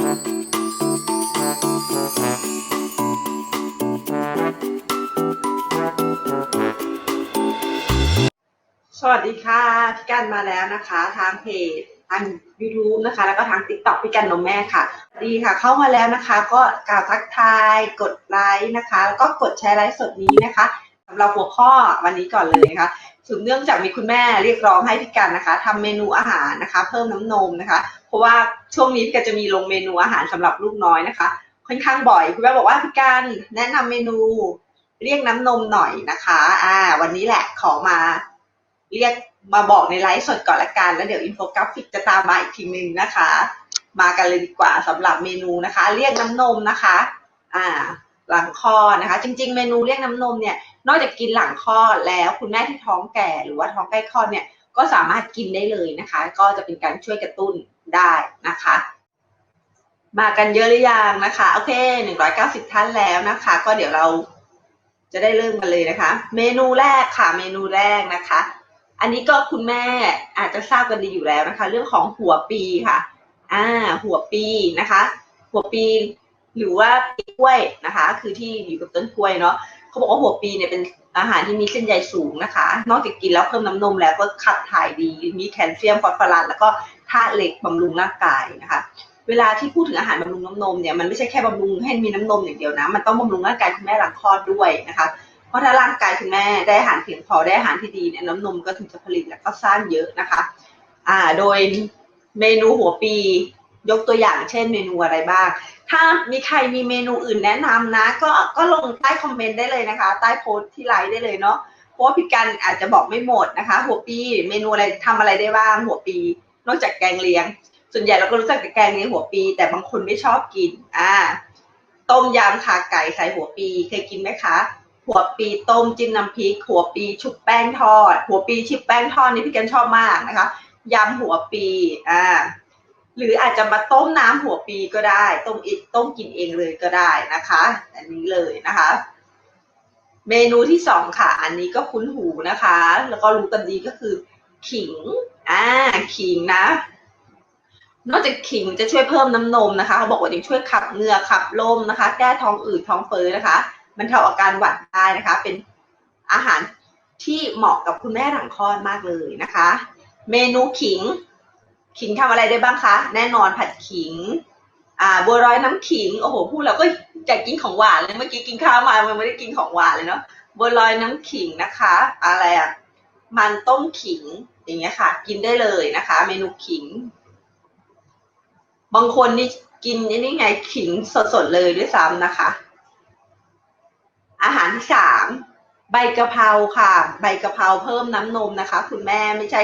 สวัสดีค่ะพี่กันมาแล้วนะคะ ทางเพจทาง YouTube นะคะ แล้วก็ทาง TikTok พี่กันนมแม่ค่ะ ดีค่ะ เข้ามาแล้วนะคะ ก็กล่าวทักทาย กดไลค์นะคะ แล้วก็กดแชร์ไลฟ์สดนี้นะคะ สำหรับหัวข้อวันนี้ก่อนเลยนะคะสืบเนื่องจากมีคุณแม่เรียกร้องให้พี่กันนะคะทำเมนูอาหารนะคะ เพิ่มน้ำนมนะคะ เพราะว่าช่วงนี้พี่กันจะมีลงเมนูอาหารสำหรับลูกน้อยนะคะ ค่อนข้างบ่อยคุณแม่บอกว่าพี่กันแนะนำเมนูเรียกน้ำนมหน่อยนะคะ อ่า วันนี้แหละขอมา เรียกมาบอกในไลฟ์สดก่อนละกันแล้วเดี๋ยวอินโฟกราฟิกจะตามมาอีกทีนึงนะคะ มากันเลยดีกว่าสำหรับเมนูนะคะ เรียกน้ำนมนะคะ อ่า หลังคลอดนะคะ จริง ๆ เมนูเรียกน้ำนมเนี่ยนอกจากกินหลังคลอดแล้วคุณแม่ที่ท้องแก่หรือว่าท้องใกล้คลอดเนี่ยก็สามารถกินได้เลยนะคะ ก็จะเป็นการช่วยกระตุ้นได้นะคะ มากันเยอะหรือยังนะคะโอเคหนึ่งร้อยเก้าสิบท่านแล้วนะคะ ก็เดี๋ยวเราจะได้เริ่มกันเลยนะคะ เมนูแรกค่ะเมนูแรกนะคะ อันนี้ก็คุณแม่อาจจะทราบกันดีอยู่แล้วนะคะ เรื่องของหัวปีค่ะอ่าหัวปีนะคะ หัวปี หรือว่าปีกล้วยนะคะ คือที่อยู่กับต้นกล้วยเนาะเขาบอกว่าหัวปีเนี่ยเป็นอาหารที่มีเส้นใยสูงนะคะ นอกจากกินแล้วเพิ่มน้ำนมแล้วก็ขับถ่ายดี มีแคลเซียมฟอสฟอรัสแล้วก็ธาตุเหล็กบำรุงร่างกายนะคะ เวลาที่พูดถึงอาหารบำรุงน้ำนมเนี่ยมันไม่ใช่แค่บำรุงให้มีน้ำนมอย่างเดียวนะ มันต้องบำรุงร่างกายคุณแม่หลังคลอดด้วยนะคะ เพราะถ้าร่างกายคุณแม่ได้อาหารเพียงพอได้อาหารที่ดีเนี่ยน้ำนมก็ถึงจะผลิตและก็สร้างเยอะนะคะ อ่า โดยเมนูหัวปียกตัวอย่างเช่นเมนูอะไรบ้าง ถ้ามีใครมีเมนูอื่นแนะนำนะ ก็ก็ลงใต้คอมเมนต์ได้เลยนะคะ ใต้โพสต์ที่ไลฟ์ได้เลยเนาะเพราะว่าพี่กันอาจจะบอกไม่หมดนะคะ หัวปีเมนูอะไรทำอะไรได้บ้างหัวปี นอกจากแกงเลียง ส่วนใหญ่เราก็รู้จักแต่แกงเลียงหัวปี แต่บางคนไม่ชอบกินอ่าต้มยำขาไก่ใส่หัวปีเคยกินไหมคะ หัวปีต้มจิ้มน้ำพริก หัวปีชุบแป้งทอด หัวปีชิบแป้งทอดนี่พี่กันชอบมากนะคะยำหัวปีอ่า หรืออาจจะมาต้มน้ำหัวปีก็ได้ ต้มอิต้มกินเองเลยก็ได้นะคะ อันนี้เลยนะคะ เมนูที่สองค่ะ อันนี้ก็คุ้นหูนะคะ แล้วก็รู้กันดีก็คือขิงอ่าขิงนะ นอกจากขิงจะช่วยเพิ่มน้ำนมนะคะเขาบอกว่ายังช่วยขับเหงื่อขับลมนะคะ แก้ท้องอืดท้องเฟ้อนะคะบรรเทาอาการหวัดได้นะคะ เป็นอาหารที่เหมาะกับคุณแม่หลังคลอดมากเลยนะคะ เมนูขิง ขิงทำอะไรได้บ้างคะ แน่นอนผัดขิง อ่า บัวรอยน้ำขิง โอ้โห พูดแล้วก็อยากกินของหวานเลย เมื่อกี้กินข้าวมามันไม่ได้กินของหวานเลยเนาะ บัวลอยน้ำขิงนะคะ อะไรอะ มันต้มขิง อย่างเงี้ยค่ะ กินได้เลยนะคะ เมนูขิง บางคนนี่กินนี่ไงขิงสดๆเลยด้วยซ้ำนะคะ อาหารที่สามใบกะเพราค่ะ ใบกะเพราเพิ่มน้ำนมนะคะ คุณแม่ไม่ใช่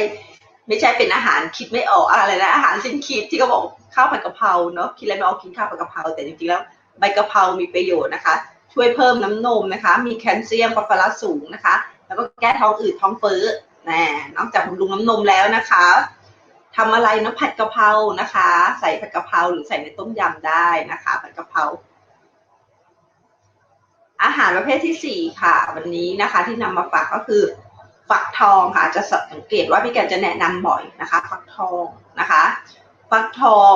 ไม่ใช่เป็นอาหารคิดไม่ออกอะไรนะอาหารสิ้นคิดที่เขาบอกข้าวผัดกะเพราเนาะคิดอะไรไม่ออกกินข้าวผัดกะเพราแต่จริงๆแล้วใบกะเพรามีประโยชน์นะคะ ช่วยเพิ่มน้ำนมนะคะ มีแคลเซียมฟอสฟอรัสสูงนะคะ แล้วก็แก้ท้องอืดท้องเฟ้อแน่นอกจากบำรุงน้ำนมแล้วนะคะทำอะไรนะผัดกะเพรานะคะ ใส่ผัดกะเพราหรือใส่ในต้มยำได้นะคะผัดกะเพราอาหารประเภทที่สี่ค่ะ วันนี้นะคะที่นำมาฝากก็คือ ฟักทองค่ะจะสังเกตว่าพี่แกจะแนะนำบ่อยนะคะฟักทองนะคะฟักทอง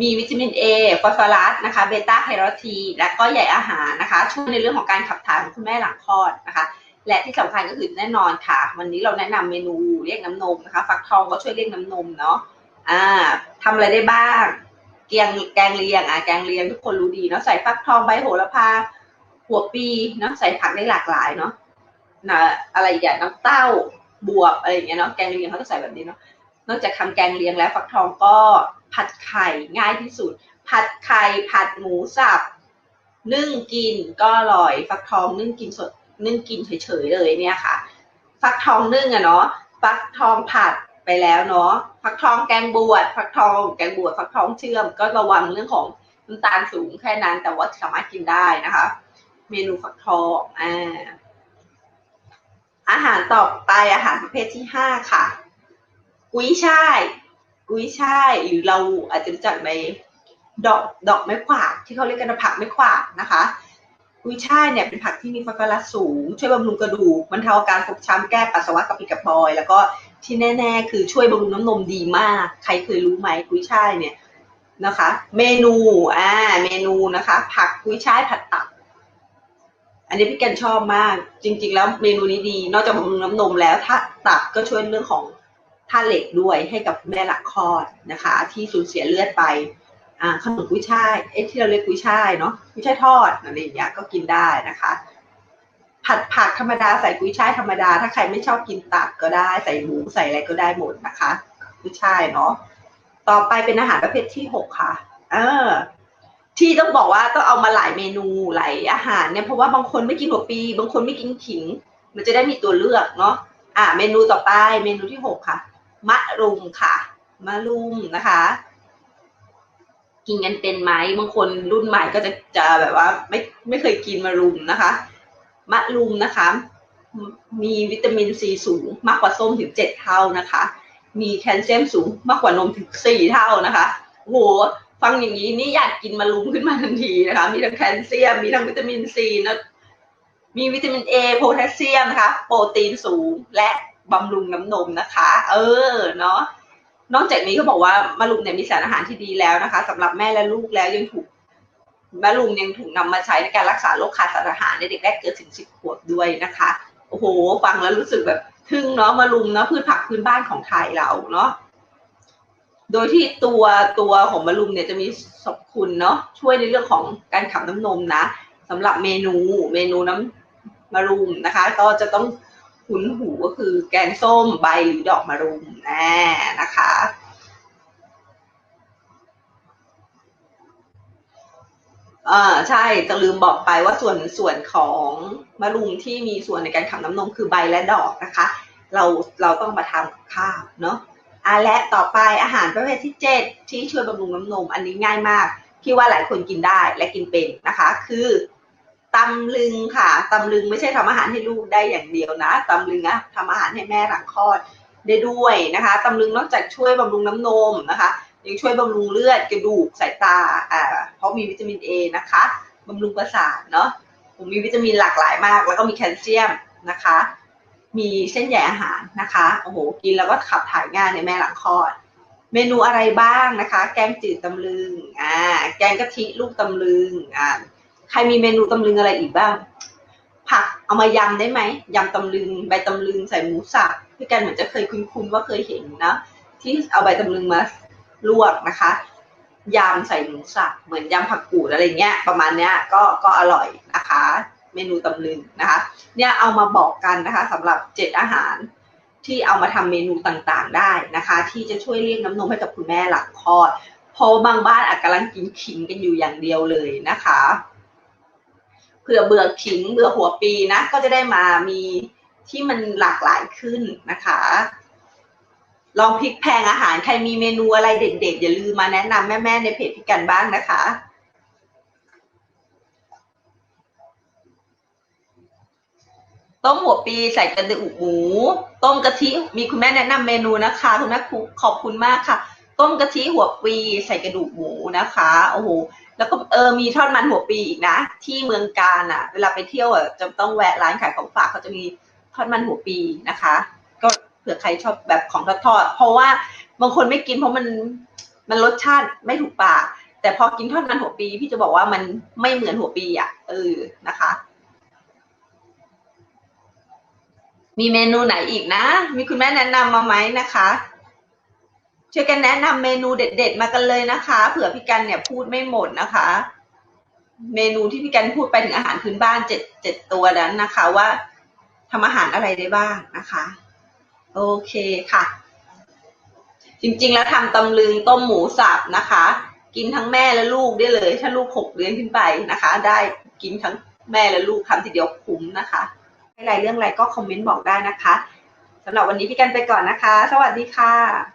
มีวิตามินเอฟอสฟอรัสนะคะเบต้าแคโรทีนและก็ใยอาหารนะคะช่วยในเรื่องของการขับถ่ายของคุณแม่หลังคลอดนะคะ และที่สำคัญก็คือแน่นอนค่ะ วันนี้เราแนะนำเมนูเรียกน้ำนมนะคะฟักทองก็ช่วยเรียกน้ำนมเนาะอ่าทำอะไรได้บ้างเกียงแกงเลียงอะแกงเลียงทุกคนรู้ดีเนาะใส่ฟักทองใบโหระพาหัวปีเนาะใส่ผักได้หลากหลายเนาะ นะอะไรอย่างน้ำเต้าบวบอะไรอย่างเงี้ยเนาะแกงเลียงเขาจะใส่แบบนี้เนาะนอกจากทำแกงเลียงแล้วฟักทองก็ผัดไข่ง่ายที่สุด ผัดไข่ผัดหมูสับนึ่งกินก็อร่อย ฟักทองนึ่งกินสดนึ่งกินเฉยๆเลยเนี่ยค่ะ ฟักทองนึ่งอะเนาะฟักทองผัดไปแล้วเนาะฟักทองแกงบวชฟักทองแกงบวชฟักทองเชื่อม ก็ระวังเรื่องของน้ำตาลสูงแค่นั้นแต่ว่าสามารถกินได้นะคะ เมนูฟักทองอ่า อาหารต่อไปอาหารประเภทที่ห้าค่ะ กุ้ยช่ายกุ้ยช่ายหรือเราอาจจะรู้จักในดอกดอกไม้ขวาดที่เขาเรียกกันผักไม้ขวาดนะคะกุ้ยช่ายเนี่ยเป็นผักที่มีฟอสฟอรัสสูง ช่วยบำรุงกระดูกบรรเทาอาการฟกช้ำแก้ปัสสาวะกระปิกระปอย แล้วก็ที่แน่ๆ คือช่วยบำรุงน้ำนมดีมาก ใครเคยรู้ไหมกุ้ยช่ายเนี่ยนะคะ เมนูอ่าเมนูนะคะ ผักกุ้ยช่ายผัดตับ อันนี้พี่แกนชอบมาก จริง ๆ แล้วเมนูนี้ดี นอกจากบำรุงน้ำนมแล้วถ้าตับก็ช่วยเรื่องของธาตุเหล็กด้วยให้กับแม่หลักคลอดนะคะ ที่สูญเสียเลือดไปอ่าขนมกุ้ยช่ายเอ๊ะที่เราเรียกกุ้ยช่ายเนาะกุ้ยช่ายทอดอะไรอย่างเงี้ยก็กินได้นะคะ ผัดผักธรรมดาใส่กุ้ยช่ายธรรมดา ถ้าใครไม่ชอบกินตับก็ได้ใส่หมูใส่อะไรก็ได้หมดนะคะกุ้ยช่ายเนาะต่อไปเป็นอาหารประเภทที่หกค่ะ เออ ที่ต้องบอกว่าต้องเอามาหลายเมนูหลายอาหารเนี่ยเพราะว่าบางคนไม่กินหัวปี บางคนไม่กินขิง มันจะได้มีตัวเลือกเนาะอ่าเมนูต่อไปเมนูที่หกค่ะมะรุมค่ะมะรุมนะคะ กินกันเป็นไหมบางคนรุ่นใหม่ก็จะจะแบบว่าไม่ไม่เคยกินมะรุมนะคะมะรุมนะคะ มีวิตามินซีสูงมากกว่าส้มถึงเจ็ดเท่านะคะ มีแคลเซียมสูงมากกว่านมถึงสี่เท่านะคะโห ฟังอย่างนี้นี่อยากกินมะรุมขึ้นมาทันทีนะคะ มีทั้งแคลเซียม มีทั้งวิตามินซีนะ มีวิตามินเอโพแทสเซียมนะคะ โปรตีนสูงและบำรุงน้ำนมนะคะ เออ เนาะ นอกจากนี้ก็บอกว่ามะรุมเนี่ยมีสารอาหารที่ดีแล้วนะคะสำหรับแม่และลูกแล้วยังถูกมะรุมยังถูกนำมาใช้ในการรักษาโรคขาดสารอาหารในเด็กแรกเกิดถึงสิบขวบด้วยนะคะ โอ้โห ฟังแล้วรู้สึกแบบทึ่งเนาะมะรุมเนาะพืชผักพื้นบ้านของไทยเราเนาะ โดยที่ตัวตัวของมะรุมเนี่ยจะมีสรรพคุณเนาะช่วยในเรื่องของการขับน้ำนมนะสำหรับเมนูเมนูน้ำมะรุมนะคะ ก็จะต้องคุ้นหูก็คือแกงส้มใบหรือดอกมะรุมแน่นะคะอ่าใช่จะลืมบอกไปว่าส่วนส่วนของมะรุมที่มีส่วนในการขับน้ำนมคือใบและดอกนะคะ เราเราต้องมาทำกับข้าวเนาะ อะและต่อไปอาหารประเภทที่เจ็ดที่ช่วยบำรุงน้ำนม อันนี้ง่ายมากพี่ว่าหลายคนกินได้และกินเป็นนะคะ คือตำลึงค่ะตำลึงไม่ใช่ทำอาหารให้ลูกได้อย่างเดียวนะตำลึงอะทำอาหารให้แม่หลังคลอดได้ด้วยนะคะตำลึงนอกจากช่วยบำรุงน้ำนมนะคะยังช่วยบำรุงเลือดกระดูกสายตาอ่าเพราะมีวิตามินเอนะคะบำรุงประสาทเนาะผมมีวิตามินหลากหลายมาก แล้วก็มีแคลเซียมนะคะ มีเส้นใยอาหารนะคะโอ้โหกินแล้วก็ขับถ่ายง่ายในแม่หลังคลอด เมนูอะไรบ้างนะคะ แกงจืดตำลึงอ่าแกงกะทิลูกตำลึงอ่าใครมีเมนูตำลึงอะไรอีกบ้าง ผักเอามายำได้ไหมยำตำลึงใบตำลึงใส่หมูสับพี่กันเหมือนจะเคยคุ้นๆว่าเคยเห็นนะที่เอาใบตำลึงมาลวกนะคะยำใส่หมูสับเหมือนยำผักกูดอะไรเงี้ย ประมาณเนี้ยก็ก็อร่อยนะคะ เมนูตำลึงนะคะเนี่ยเอามาบอกกันนะคะสำหรับเจ็ดอาหารที่เอามาทำเมนูต่างๆได้นะคะ ที่จะช่วยเรียกน้ำนมให้กับคุณแม่หลังคลอดเพราะบางบ้านอาจกำลังกินขิงกันอยู่อย่างเดียวเลยนะคะเผื่อเบื่อขิงเบื่อหัวปีนะก็จะได้มามีที่มันหลากหลายขึ้นนะคะลองพลิกแพลงอาหารใครมีเมนูอะไรเด็ดๆ อย่าลืมมาแนะนำแม่ๆในเพจพี่กันบ้างนะคะ ต้มหัวปีใส่กระดูกหมู ต้มกะทิมีคุณแม่แนะนำเมนูนะคะคุณแม่ขอบคุณมากค่ะ ต้มกะทิหัวปีใส่กระดูกหมูนะคะโอ้โหแล้วก็เออมีทอดมันหัวปีอีกนะ ที่เมืองการอะ เวลาไปเที่ยวอะจะต้องแวะร้านขายของฝากเขาจะมีทอดมันหัวปีนะคะ ก็เผื่อใครชอบแบบของทอดทอดๆเพราะว่าบางคนไม่กินเพราะมันมันรสชาติไม่ถูกปากแต่พอกินทอดมันหัวปี พี่จะบอกว่ามันไม่เหมือนหัวปีอะเออนะคะ มีเมนูไหนอีกนะ มีคุณแม่แนะนำมาไหมนะคะ ช่วยกันแนะนำเมนูเด็ด ๆ มากันเลยนะคะ เผื่อพี่กันเนี่ยพูดไม่หมดนะคะ เมนูที่พี่กันพูดไปถึงอาหารพื้นบ้านเจ็ดเจ็ดตัวนั้นนะคะว่าทำอาหารอะไรได้บ้างนะคะ โอเคค่ะ จริงๆแล้วทำตำลึงต้มหมูสับนะคะ กินทั้งแม่และลูกได้เลย ถ้าลูกหกเดือนขึ้นไปนะคะ ได้กินทั้งแม่และลูกทำทีเดียวคุ้มนะคะ ให้รเรื่องอะไรก็คอมเมนต์บอกได้นะคะสำหรับวันนี้พี่กันไปก่อนนะคะ สวัสดีค่ะ